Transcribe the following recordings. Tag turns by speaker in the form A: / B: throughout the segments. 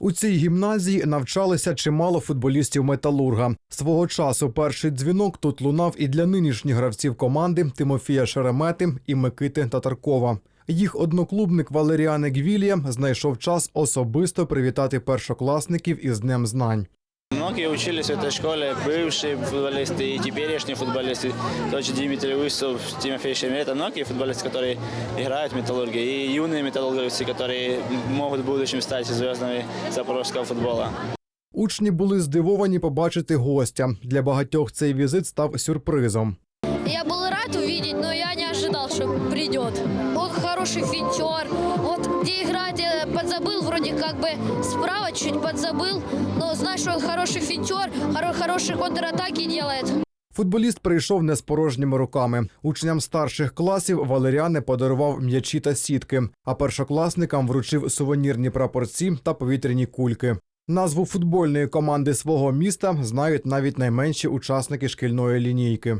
A: У цій гімназії навчалися чимало футболістів металурга. Свого часу перший дзвінок тут лунав і для нинішніх гравців команди Тимофія Шеремети і Микити Татаркова. Їх одноклубник Валеріане Гвілія знайшов час особисто привітати першокласників із Днем знань.
B: Многие учились в этой школе, бывшие футболисты и теперешние футболисты. Тот же Дмитрий Высов, Тимофей Шемета. Многие футболисты, которые играют в металлурге. И юные металлурговцы, которые могут в будущем стать звездами запорожского футбола.
A: Учні були здивовані побачити гостя. Для багатьох цей візит став сюрпризом.
C: Я был рад увидеть, но я не ожидал, что придет. Он хороший финтер. Вот где играть я подзабыл, вроде как бы справа чуть подзабыл. Знаю, що він хороший фітер, хороші контратаки робить.
A: Футболіст прийшов не з порожніми руками. Учням старших класів Валеріане подарував м'ячі та сітки, а першокласникам вручив сувенірні прапорці та повітряні кульки. Назву футбольної команди свого міста знають навіть найменші учасники шкільної лінійки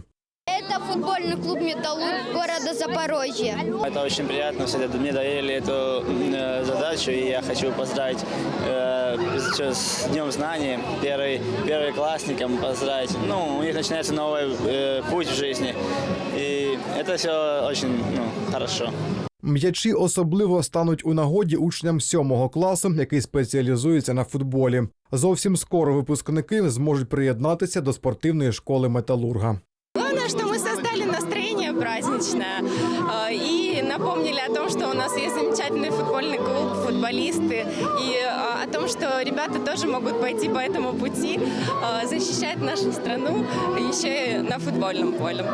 C: Это футбольный клуб «Металлург» города Запорожье.
B: Это очень приятно. Всегда мне доверили эту м, э, задачу, и я хочу поздравить э, с Днем знаний, первый, первоклассникам поздравить. Ну, у них начинается новый э, путь в жизни, и это все очень ну, хорошо.
A: М'ячі особливо стануть у нагоді учням сьомого класу, який спеціалізується на футболі. Зовсім скоро випускники зможуть приєднатися до спортивної школи металурга.
D: Главное, что мы создали настроение праздничное э, и напомнили о том, что у нас есть замечательный футбольный клуб, футболисты, и э, о том, что ребята тоже могут пойти по этому пути, э, защищать нашу страну еще и на футбольном поле.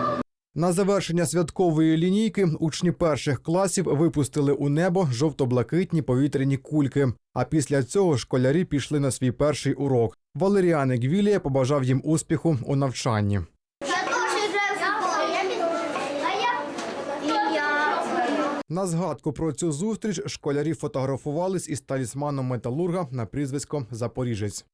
A: На завершення святкової лінійки учні перших класів випустили у небо жовто-блакитні повітряні кульки. А після цього школярі пішли на свій перший урок. Валеріан Гвілія побажав їм успіху у навчанні. На згадку про цю зустріч школярі фотографувались із талісманом металурга на прізвисько Запоріжець.